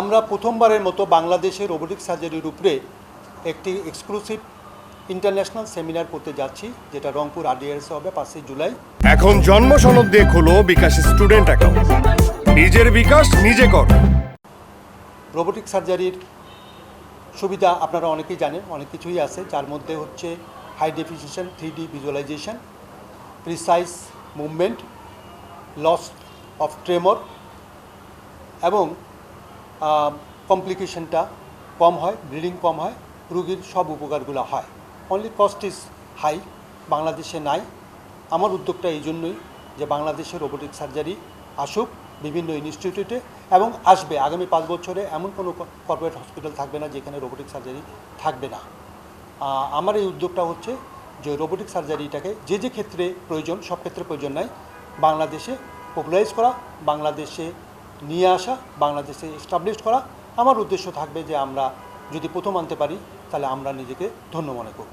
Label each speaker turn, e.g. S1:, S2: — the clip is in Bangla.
S1: আমরা প্রথমবারের মতো বাংলাদেশে রোবোটিক সার্জারির উপরে একটি এক্সক্লুসিভ ইন্টারন্যাশনাল সেমিনার করতে যাচ্ছি যেটা রংপুর আরডিআরএসে হবে পাঁচই জুলাই।
S2: এখন জন্ম সনদ দিয়ে খোলো বিকাশ স্টুডেন্ট অ্যাকাউন্ট নিজের বিকাশ নিজে কর।
S1: রোবোটিক সার্জারির সুবিধা আপনারা অনেকেই জানেন অনেক কিছুই আছে যার মধ্যে হচ্ছে high definition three D visualisation precise movement loss of tremor এবং কমপ্লিকেশনটা কম হয় ব্লিডিং কম হয়, রুগীর সব উপকারগুলো হয়। অনলি কস্ট ইজ হাই বাংলাদেশে নাই। আমার উদ্যোগটা এই জন্যই যে বাংলাদেশে রোবোটিক সার্জারি আসুক, বিভিন্ন ইনস্টিটিউটে এবং আসবে। আগামী পাঁচ বছরে এমন কোনো কর্পোরেট হসপিটাল থাকবে না যেখানে রোবোটিক সার্জারি থাকবে না। আমার এই উদ্যোগটা হচ্ছে যে রোবোটিক সার্জারিটাকে যে যে ক্ষেত্রে প্রয়োজন, সব ক্ষেত্রে প্রয়োজন নাই, বাংলাদেশে পপুলারাইজ করা, বাংলাদেশে নিয়ে আসা, বাংলাদেশে এস্টাবলিশ করা, আমার উদ্দেশ্য থাকবে যে আমরা যদি প্রথম আনতে পারি, তাহলে আমরা নিজেকে ধন্য মনে করব।